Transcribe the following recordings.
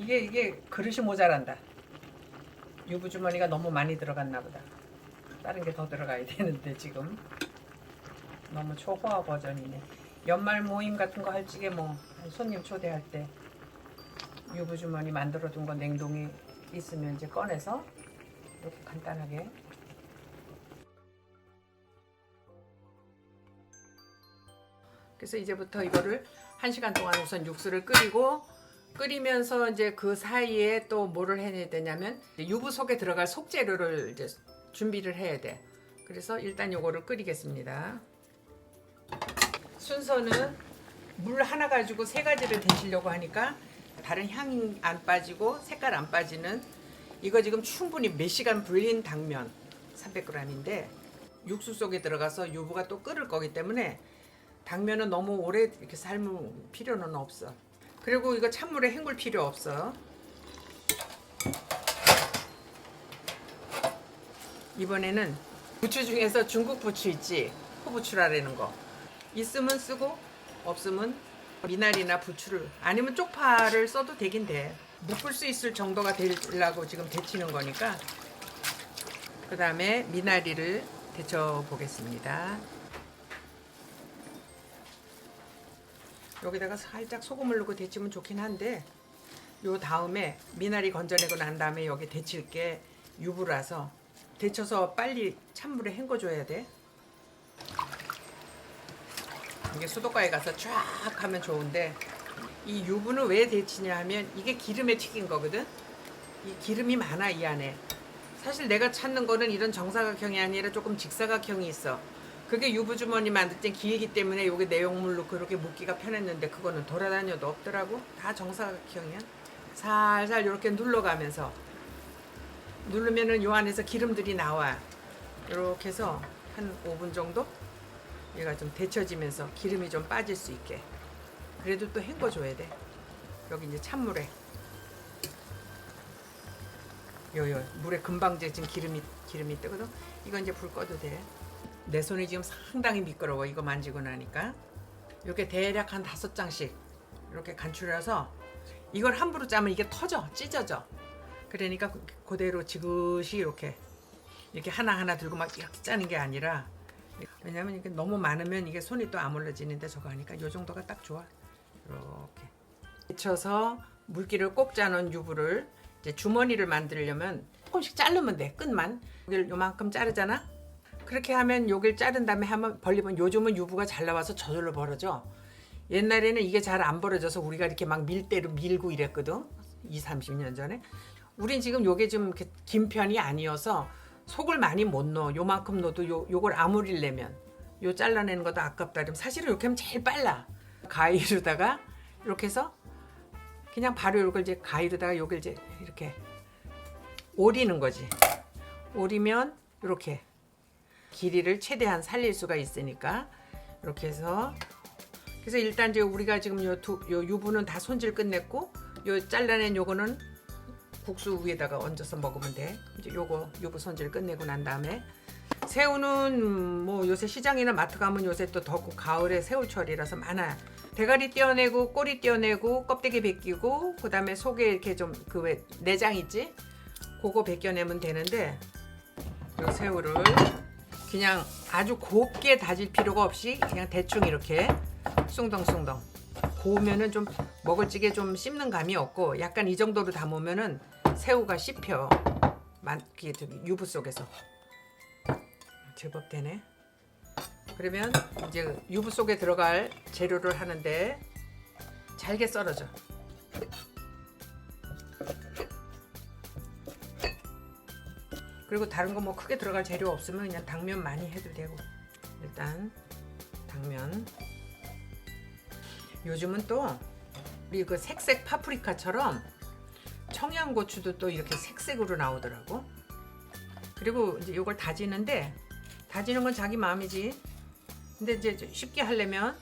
이게 이게 그릇이 모자란다. 유부 주머니가 너무 많이 들어갔나 보다. 다른 게 더 들어가야 되는데 지금 너무 초호화 버전이네. 연말 모임 같은 거 할 적에 뭐 손님 초대할 때 유부 주머니 만들어 둔 거 냉동에 있으면 이제 꺼내서 이렇게 간단하게 그래서 이제부터 이거를 한 시간 동안 우선 육수를 끓이고 끓이면서 이제 그 사이에 또 뭐를 해야 되냐면 유부 속에 들어갈 속재료를 이제 준비를 해야 돼. 그래서 일단 요거를 끓이겠습니다. 순서는 물 하나 가지고 세 가지를 데치려고 하니까 다른 향안 빠지고 색깔 안 빠지는 이거 지금 충분히 몇 시간 불린 당면 300g인데 육수 속에 들어가서 유부가 또 끓을 거기 때문에 당면은 너무 오래 이렇게 삶을 필요는 없어. 그리고 이거 찬물에 헹굴 필요 없어. 이번에는 부추 중에서 중국 부추 있지? 호부추라는 거. 있으면 쓰고 없으면 미나리나 부추를 아니면 쪽파를 써도 되긴 돼. 묶을 수 있을 정도가 되려고 지금 데치는 거니까. 그 다음에 미나리를 데쳐 보겠습니다. 여기다가 살짝 소금을 넣고 데치면 좋긴 한데 요 다음에 미나리 건져내고 난 다음에 여기 데칠 게 유부라서 데쳐서 빨리 찬물에 헹궈줘야 돼. 이게 수도가에 가서 쫙 하면 좋은데 이 유부는 왜 데치냐 하면 이게 기름에 튀긴 거거든. 이 기름이 많아 이 안에. 사실 내가 찾는 거는 이런 정사각형이 아니라 조금 직사각형이 있어. 그게 유부 주머니 만들 땐 길기 때문에 요게 내용물로 그렇게 묶기가 편했는데 그거는 돌아다녀도 없더라고. 다 정사각형이야. 살살 이렇게 눌러가면서 누르면은 요 안에서 기름들이 나와. 이렇게 해서 한 5분 정도 얘가 좀 데쳐지면서 기름이 좀 빠질 수 있게. 그래도 또 헹궈줘야 돼. 여기 이제 찬물에. 요요 물에 금방 지금 기름이 기름이 뜨거든. 이건 이제 불 꺼도 돼. 내 손이 지금 상당히 미끄러워. 이거 만지고 나니까. 이렇게 대략 한 다섯 장씩 이렇게 간추려서 이걸 함부로 짜면 이게 터져. 찢어져. 그러니까 그- 그대로 지그시 이렇게 이렇게 하나하나 들고 막 이렇게 짜는 게 아니라 왜냐면 이게 너무 많으면 이게 손이 또 아물러지는데 저거 하니까 이 정도가 딱 좋아. 이렇게. 데쳐서 물기를 꼭 짜는 유부를 이제 주머니를 만들려면 조금씩 자르면 돼 끝만. 여기를 요만큼 자르잖아 그렇게 하면 여길 자른 다음에 한번 벌리면 요즘은 유부가 잘 나와서 저절로 벌어져. 옛날에는 이게 잘 안 벌어져서 우리가 이렇게 막 밀대로 밀고 이랬거든. 2, 30년 전에. 우린 지금 요게 좀 긴 편이 아니어서 속을 많이 못 넣어. 요만큼 넣어도 요, 요걸 아무리려면 요 잘라내는 것도 아깝다. 그럼 사실은 이렇게 하면 제일 빨라. 가위로다가 이렇게 해서 그냥 바로 요걸 이제 가위로다가 요걸 이제 이렇게 오리는 거지. 오리면 이렇게 길이를 최대한 살릴 수가 있으니까 이렇게 해서 그래서 일단 이제 우리가 지금 요, 두, 요 유부는 다 손질 끝냈고 요 잘라낸 요거는 국수 위에다가 얹어서 먹으면 돼. 이제 요거 유부 손질 끝내고 난 다음에 새우는 뭐 요새 시장이나 마트 가면 요새 또 덥고 가을에 새우철이라서 많아. 대가리 떼어내고 꼬리 떼어내고 껍데기 벗기고 그다음에 속에 이렇게 좀 그 왜 내장 있지? 그거 벗겨내면 되는데 요 새우를 그냥 아주 곱게 다질 필요가 없이 그냥 대충 이렇게 숭덩숭덩. 고우면은 좀 먹을 적에 좀 씹는 감이 없고 약간 이 정도로 담으면은 새우가 씹혀. 만 유부 속에서. 제법 되네. 그러면 이제 유부 속에 들어갈 재료를 하는데 잘게 썰어줘 그리고 다른 거 뭐 크게 들어갈 재료 없으면 그냥 당면 많이 해도 되고. 일단 당면. 요즘은 또 우리 그 색색 파프리카처럼 청양고추도 또 이렇게 색색으로 나오더라고. 그리고 이제 이걸 다지는데 다지는 건 자기 마음이지. 근데 이제 쉽게 하려면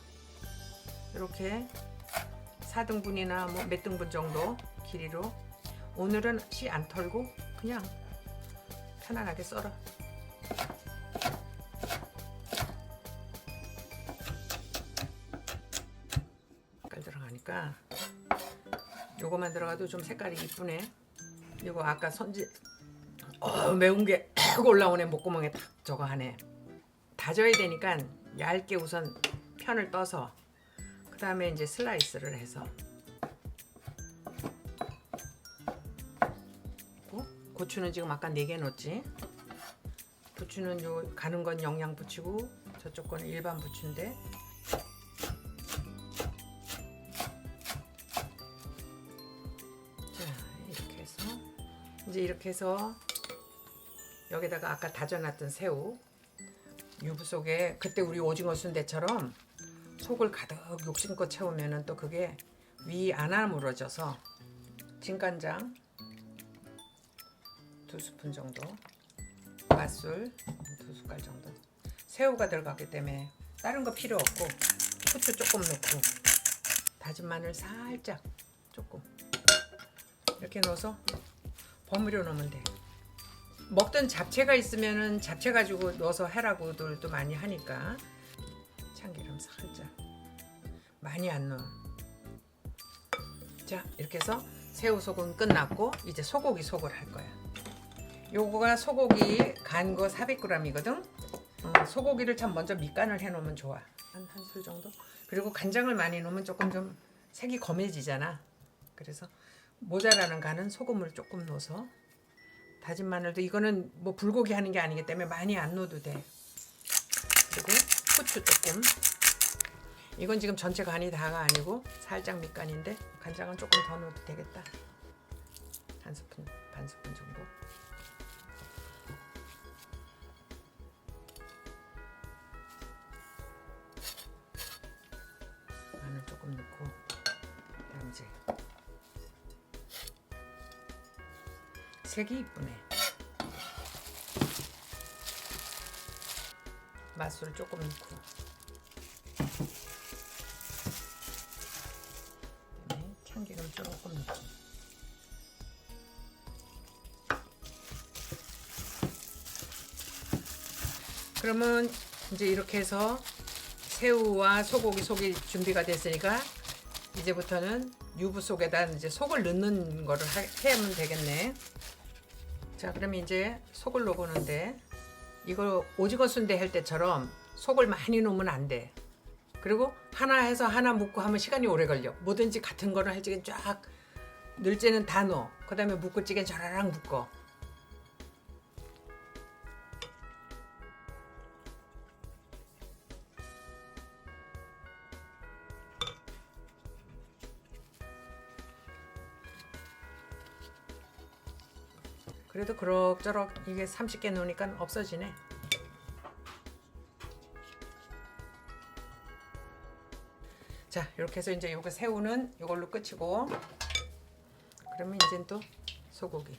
이렇게 4등분이나 뭐 몇 등분 정도 길이로 오늘은 씨 안 털고 그냥 편안하게 썰어. 깔 들어가니까 요거만 들어가도 좀 색깔이 이쁘네. 이거 아까 손질 어, 매운 게 올라오네 목구멍에 딱 저거 하네. 다져야 되니까 얇게 우선 편을 떠서 그 다음에 이제 슬라이스를 해서 고- 고추는 지금 아까 4개 넣었지. 부추는 요 가는 건 영양 부추고 저쪽 거는 일반 부추인데. 자 이렇게 해서 이제 이렇게 해서 여기다가 아까 다져놨던 새우. 유부 속에 그때 우리 오징어 순대처럼 속을 가득 욕심껏 채우면은 또 그게 위 안 아물어져서 진간장 두 스푼 정도 맛술 두 숟갈 정도 새우가 들어갔기 때문에 다른 거 필요 없고 후추 조금 넣고 다진 마늘 살짝 조금 이렇게 넣어서 버무려 놓으면 돼. 먹던 잡채가 있으면은 잡채 가지고 넣어서 해라고들도 많이 하니까 참기름 살짝 많이 안 넣어. 자 이렇게 해서 새우 속은 끝났고 이제 소고기 속을 할 거야. 요거가 소고기 간 거 400g이거든. 어, 소고기를 참 먼저 밑간을 해놓으면 좋아. 한 한 술 정도. 그리고 간장을 많이 넣으면 조금 좀 색이 검해지잖아. 그래서 모자라는 간은 소금을 조금 넣어서 다진 마늘도 이거는 뭐 불고기 하는 게 아니기 때문에 많이 안 넣어도 돼. 그리고 후추 조금. 이건 지금 전체 간이 다가 아니고 살짝 밑간인데 간장은 조금 더 넣어도 되겠다. 한 스푼, 반 스푼 정도. 마늘 조금 넣고 이제 색이 이쁘네. 맛술 조금 넣고. 그다음에 참기름 조금 넣고. 그러면 이제 이렇게 해서 새우와 소고기 속이 준비가 됐으니까 이제부터는 유부 속에다 이제 속을 넣는 거를 하, 하면 되겠네. 자, 그러면 이제 속을 넣어보는데 이거 오징어 순대 할 때처럼 속을 많이 넣으면 안 돼. 그리고 하나 해서 하나 묶고 하면 시간이 오래 걸려. 뭐든지 같은 거를 할 적엔 쫙 늘째는 다 넣어. 그 다음에 묶을 적엔 저라랑 묶어. 그래도 그럭저럭 이게 30개 넣으니까 없어지네. 자, 이렇게 해서 이제 요거 새우는 이걸로 끝이고 그러면 이젠 또 소고기.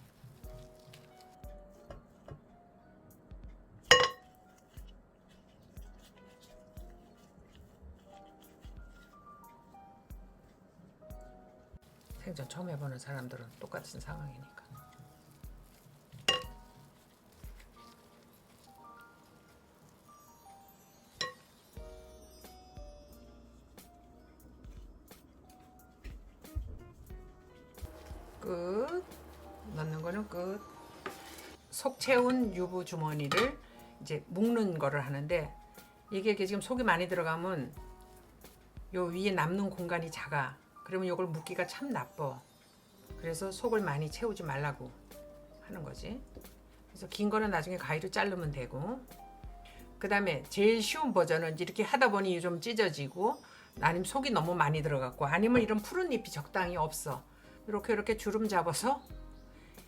생전 처음 해보는 사람들은 똑같은 상황이니까. 유부 주머니를 이제 묶는 거를 하는데 이게 지금 속이 많이 들어가면 요 위에 남는 공간이 작아. 그러면 요걸 묶기가 참 나빠. 그래서 속을 많이 채우지 말라고 하는 거지. 그래서 긴 거는 나중에 가위로 자르면 되고. 그 다음에 제일 쉬운 버전은 이렇게 하다 보니 좀 찢어지고 아니면 속이 너무 많이 들어갔고 아니면 이런 푸른 잎이 적당히 없어. 이렇게 이렇게 주름 잡아서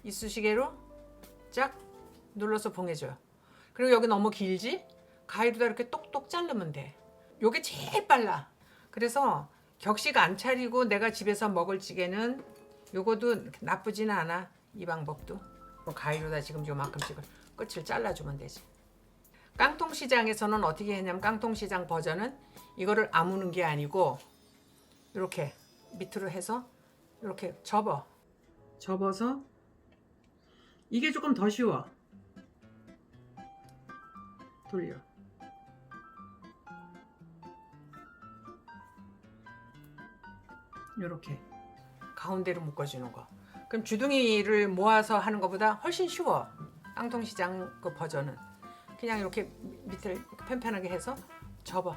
이쑤시개로 쫙 눌러서 봉해줘요. 그리고 여기 너무 길지? 가위로다 이렇게 똑똑 자르면 돼. 요게 제일 빨라. 그래서 격식 안 차리고 내가 집에서 먹을 찌개는 요거도 나쁘지는 않아. 이 방법도. 뭐 가위로다 지금 요만큼씩을 끝을 잘라주면 되지. 깡통시장에서는 어떻게 했냐면 깡통시장 버전은 이거를 아무는 게 아니고 이렇게 밑으로 해서 이렇게 접어. 접어서 이게 조금 더 쉬워. 돌려. 이렇게 가운데로 묶어주는 거. 그럼 주둥이를 모아서 하는 것보다 훨씬 쉬워. 깡통시장 그 버전은 그냥 이렇게 밑을 편편하게 해서 접어.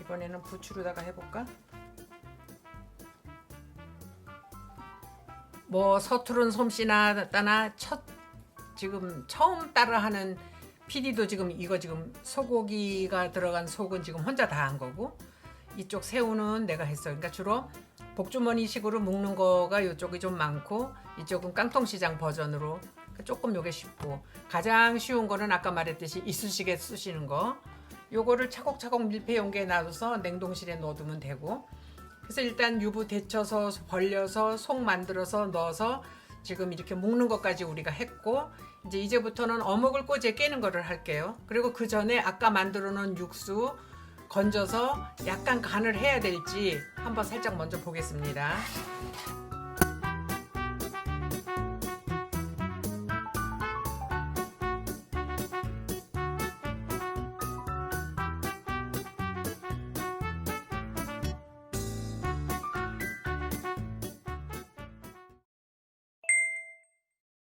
이번에는 부추로다가 해볼까? 뭐 서투른 솜씨나 따나 첫 지금 처음 따라하는 PD도 지금 이거 지금 소고기가 들어간 속은 지금 혼자 다 한 거고 이쪽 새우는 내가 했어. 그러니까 주로 복주머니식으로 묶는 거가 이쪽이 좀 많고 이쪽은 깡통시장 버전으로 조금 요게 쉽고 가장 쉬운 거는 아까 말했듯이 이쑤시개 쓰시는 거 요거를 차곡차곡 밀폐 용기에 놔둬서 냉동실에 넣어두면 되고 그래서 일단 유부 데쳐서 벌려서 속 만들어서 넣어서 지금 이렇게 묶는 것까지 우리가 했고 이제 이제부터는 어묵을 꼬지에 깨는 거를 할게요. 그리고 그 전에 아까 만들어 놓은 육수 건져서 약간 간을 해야 될지 한번 살짝 먼저 보겠습니다.